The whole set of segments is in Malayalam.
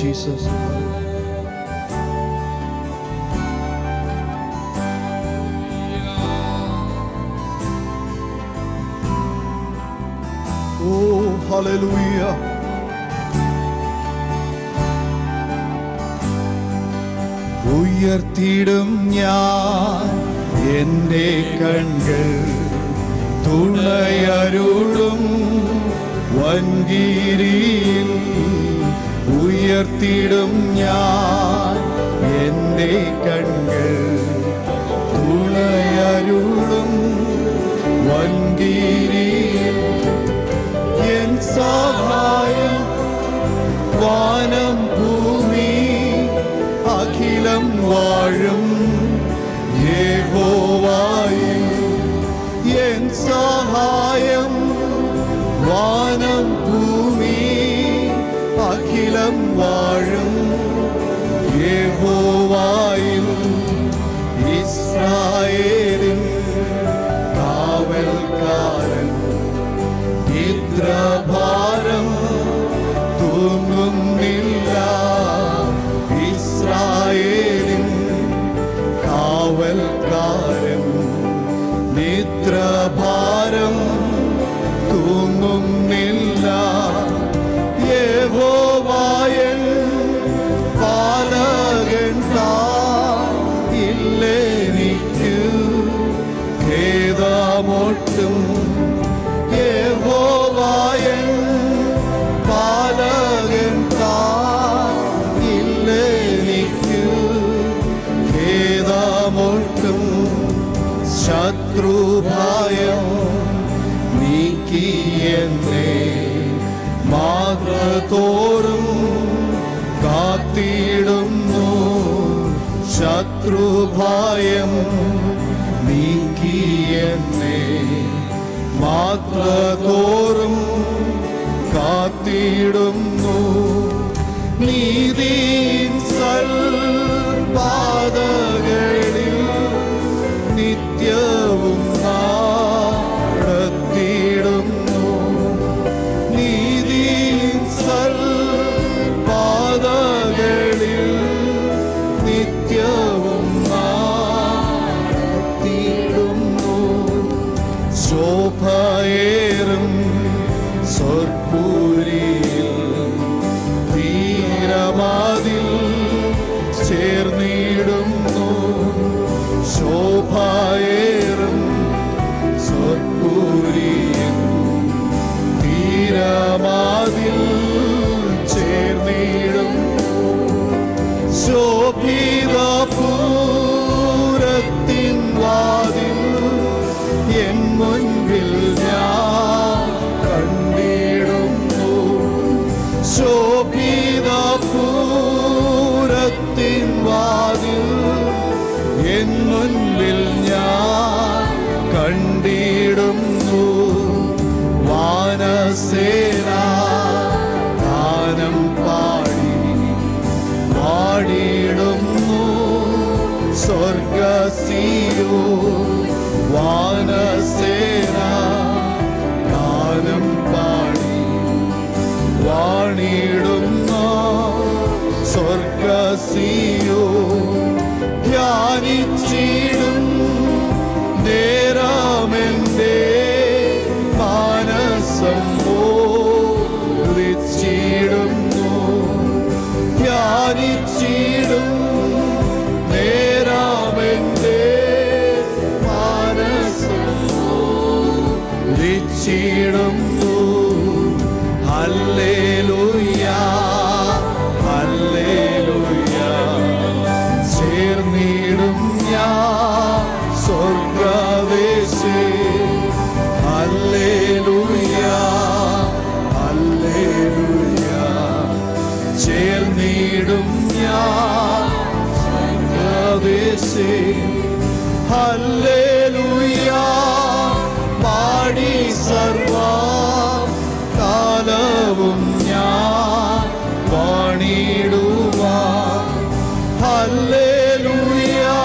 Jesus. Oh, hallelujah. ഉയർത്തിടും ഞാൻ എന്റെ കൺകൾ തുണയരുളും വൻകീരിയിൽ ഉയർത്തിടും ഞാൻ എന്റെ കണ്ണുകൾ തുളയരുളും വൻകീരിയിൽ എൻ സഹായം വാനം ഭൂമി അഖിലം വാഴും. യഹോവായി എൻ സഹായം വാനം ഭൂമി അഖിലം വാഴും. യേഹോവായും ഇസ്രായേലിൻ കാവൽക്കാരൻ. നിദ്രഭാരം തൂങ്ങുന്നില്ല. ഇസ്രായേലിൻ കാവൽക്കാരൻ. നിദ്രഭാരം ഖേദമൊട്ടും യഹോവായൻ പാലകൻ താൻ ഇല്ലെനിക്ക് ഖേദമൊട്ടും ശത്രുഭയം നീക്കി എന്നെ മാതൃതോറും കാത്തിടുന്നു. ശത്രുഭായം നീക്കി Atma ഗാനം പാടി പാടിയിടുന്നു സ്വർഗസിയോ വാനസേന ഗാനം പാടി വാണിടുന്നു സ്വർഗസിയോ ധ്യാനിച്ചിടും see ഹല്ലേലൂയ. ഞാൻ ഹല്ലേലൂയാ.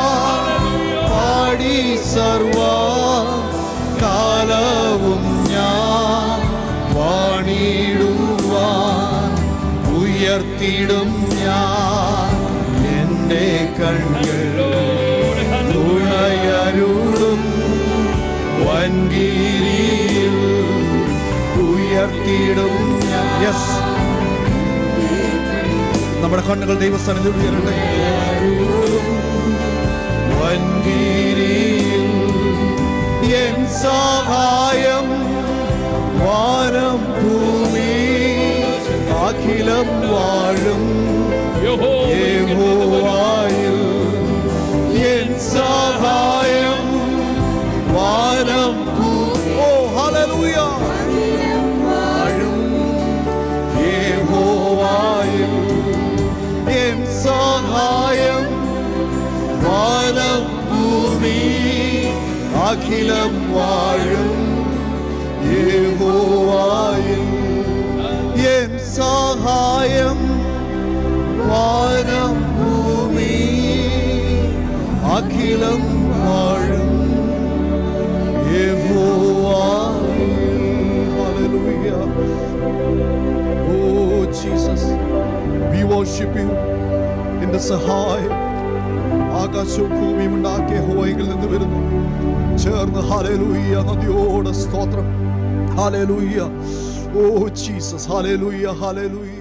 ഞാൻ ഉയർത്തിടും ഞാൻ എന്റെ കണ്ണുകൾ. വൻകീരിയിൽ യെസ് നമ്മുടെ കണ്ണുകൾ ദൈവസ്ഥാനത്ത് ഉയരട്ടെ. വൻകീരിയിൽ എൻ സഹായം വാനം ഭൂമി അഖിലം വാഴും. യഹോവായിൽ അഖിലം വാഴും യഹോവായിൽ എൻ സഹായം വാനം ഭൂമി അഖിലം വാഴും Oh Jesus, we worship you. എന്റെ സഹായം ആകാശവും ഭൂമിയും ഉണ്ടാക്കിയ ഹോയങ്ങളിൽ നിന്ന് വരുന്നു. ചേർന്ന് ഹാലേലൂയ്യ നദിയോട് സ്തോത്രം. ഹാലേലൂയ്യ ഓ ജീസസ് ഹാലേലൂയ്യ ഹാലേലൂയ്യ